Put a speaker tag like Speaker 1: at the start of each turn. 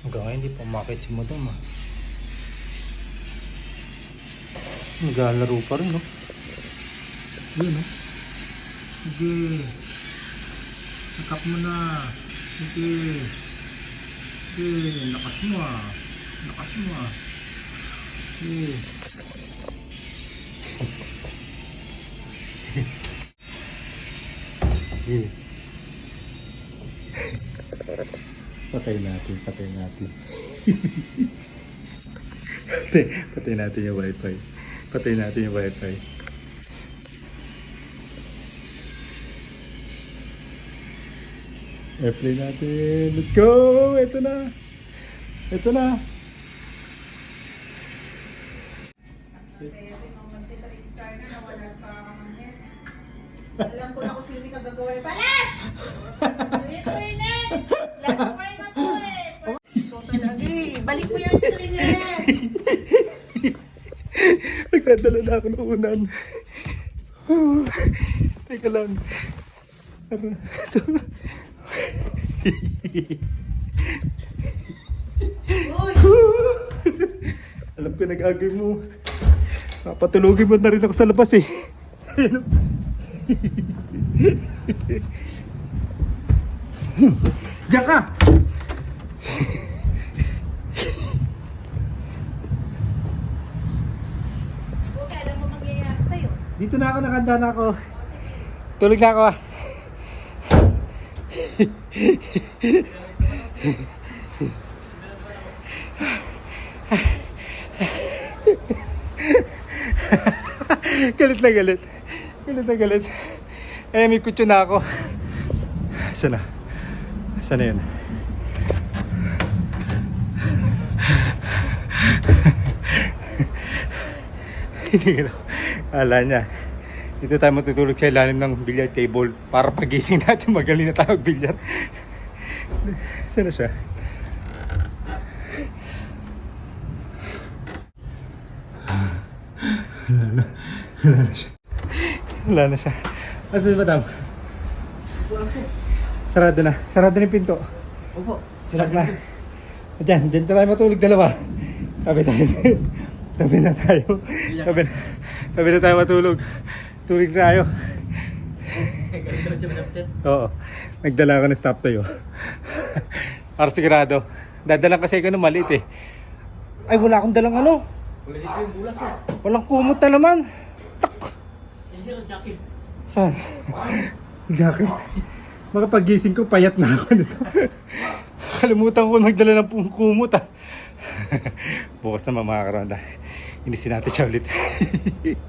Speaker 1: Hanggang ngayon, hindi pa umakit si Madam ah. Naglalaro pa rin, no? Yun, no? Sige. Sakap mo na. Sige. Sige. Lakas mo ah. Lakas mo ah. Sige. Sige. Patay natin, patay natin. patay, patay natin yung wifi. Patay natin yung wifi. Airplay natin. Let's go! Ito na! Ito na!
Speaker 2: Alam ko na kung sino yung kagagawa yung palas! Internet! Last word na to eh! Ikaw talaga eh. Balik mo yung internet!
Speaker 1: Nagdadala na ako ng unan. Teka lang. Alam ko nag-agay mo. Papatulogin mo na rin ako sa labas eh. Diyan ka!
Speaker 2: Buti alam mo mangyayari sa'yo.
Speaker 1: Dito na ako, nakanda na ako. Tulog na ako ah. galit na galit. Galit na galit. Eh, may kutyo na ako. Saan na? Saan na yun? Hindi ko Ala niya. Dito tayo matutulog sa ilalim ng billiard table para pagising natin magaling na tayo billiard. Saan na siya? Wala na. Wala na siya. Wala na siya. Asan ba madam? Sarado na. Sarado na yung pinto.
Speaker 3: Opo.
Speaker 1: Sarado na. Diyan, diyan tayo matulog dalawa. Tabi tayo. Tabi na tayo. Tabi na. Tabi na tayo matulog. Tulog tayo. Oo. Nagdala ako ng stop tayo. Para sigurado. Dadalang kasi ako ng maliit eh. Ay, wala akong dalang ano.
Speaker 3: Ko yung bulas eh.
Speaker 1: Walang kumot na naman. Tak!
Speaker 3: Yung Jackie.
Speaker 1: Saan? Jacket. Makapagising ko, payat na ako nito. Kalimutan ko nagdala ng kumot ah. Bukas na mga karonda. Inisin natin siya ulit.